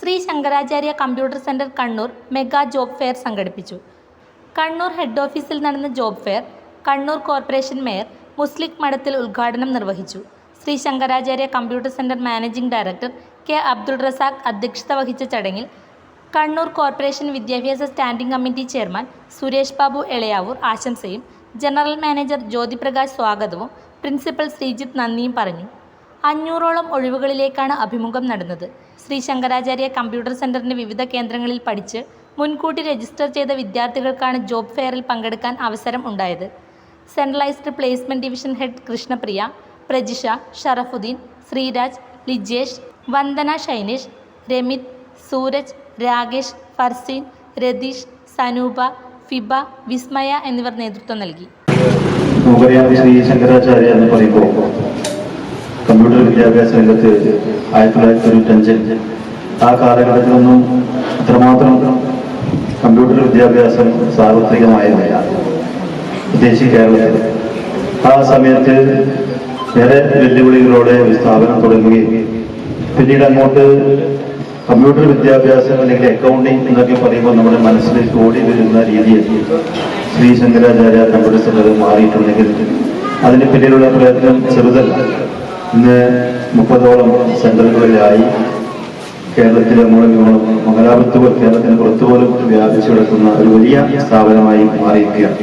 Shri Shankaracharya computer centre Kannur mega job fair സംഘടിപ്പിച്ചു. Kannur head ഓഫീസിൽ നടന്ന job fair Kannur corporation mayor Muslih മഠത്തിൽ ഉദ്ഘാടനം നിർവഹിച്ചു. Shri Shankaracharya computer centre managing director K Abdul Razak അധ്യക്ഷത വഹിച്ച ചടങ്ങിൽ കണ്ണൂർ കോർപ്പറേഷൻ വിദ്യാഭ്യാസ standing committee chairman Suresh Babu Elayavoor ആശംസയും general manager Jyothiprakash സ്വാഗതവും പ്രിൻസിപ്പൽ ശ്രീജിത്ത് നന്ദിയും പറഞ്ഞു. അഞ്ഞൂറോളം ഒഴിവുകളിലേക്കാണ് അഭിമുഖം നടന്നത്. ശ്രീ ശങ്കരാചാര്യ കമ്പ്യൂട്ടർ സെന്ററിന്റെ വിവിധ കേന്ദ്രങ്ങളിൽ പഠിച്ച് മുൻകൂട്ടി രജിസ്റ്റർ ചെയ്ത വിദ്യാർത്ഥികൾക്കാണ് ജോബ് ഫെയറിൽ പങ്കെടുക്കാൻ അവസരം ഉണ്ടായത്. Centralised placement division head Krishnapriya Prajisha Sharafuddin Sreeraj Lijesh Vandana Shainesh Ramith Sooraj Rakesh Farseen Ratheesh Sanoopa Fiba Vismaya എന്നിവർ നേതൃത്വം നൽകി. ശ്രീ ശങ്കരാചാര്യ എന്ന് പറയുമ്പോൾ കമ്പ്യൂട്ടർ വിദ്യാഭ്യാസ രംഗത്ത് ആയിരത്തി തൊള്ളായിരത്തി തൊണ്ണൂറ്റഞ്ചിൽ ആ കാലഘട്ടത്തിലൊന്നും അത്രമാത്രം കമ്പ്യൂട്ടർ വിദ്യാഭ്യാസം സാർവത്രികമായിരുന്നില്ല. പ്രത്യേകിച്ച് കേരളത്തിൽ. ആ സമയത്ത് വേറെ വെല്ലുവിളികളോടെ ഒരു സ്ഥാപനം തുടങ്ങുകയും പിന്നീട് അങ്ങോട്ട് കമ്പ്യൂട്ടർ വിദ്യാഭ്യാസം അല്ലെങ്കിൽ അക്കൗണ്ടിങ് എന്നൊക്കെ പറയുമ്പോൾ നമ്മുടെ മനസ്സിലേക്ക് ഓടി വരുന്ന രീതിയിൽ ശ്രീ ശങ്കരാചാര്യ കമ്പ്യൂട്ടർ സെന്റർ മാറിയിട്ടുണ്ടെങ്കിൽ അതിന് പിന്നിലുള്ള പ്രയത്നം ചെറുതല്ല. ഇന്ന് മുപ്പതോളം സെന്ററുകളിലായി കേരളത്തിലെ മുഴുവൻ മംഗലാപുരത്ത് കേരളത്തിന് പുറത്തുപോലും വ്യാപിച്ചു കിടക്കുന്ന ഒരു വലിയ സ്ഥാപനമായി മാറിയിരിക്കുകയാണ്.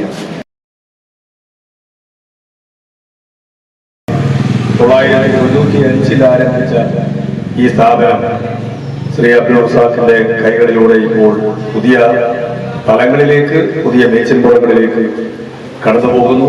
തൊള്ളായിരത്തി തൊണ്ണൂറ്റി അഞ്ചിൽ ആരംഭിച്ച ഈ സ്ഥാപനം ശ്രീ അബ്ദുൾ റസാഖിന്റെ കൈകളിലൂടെ ഇപ്പോൾ പുതിയ തലങ്ങളിലേക്ക് പുതിയ മേച്ചൻ കടന്നു പോകുന്നു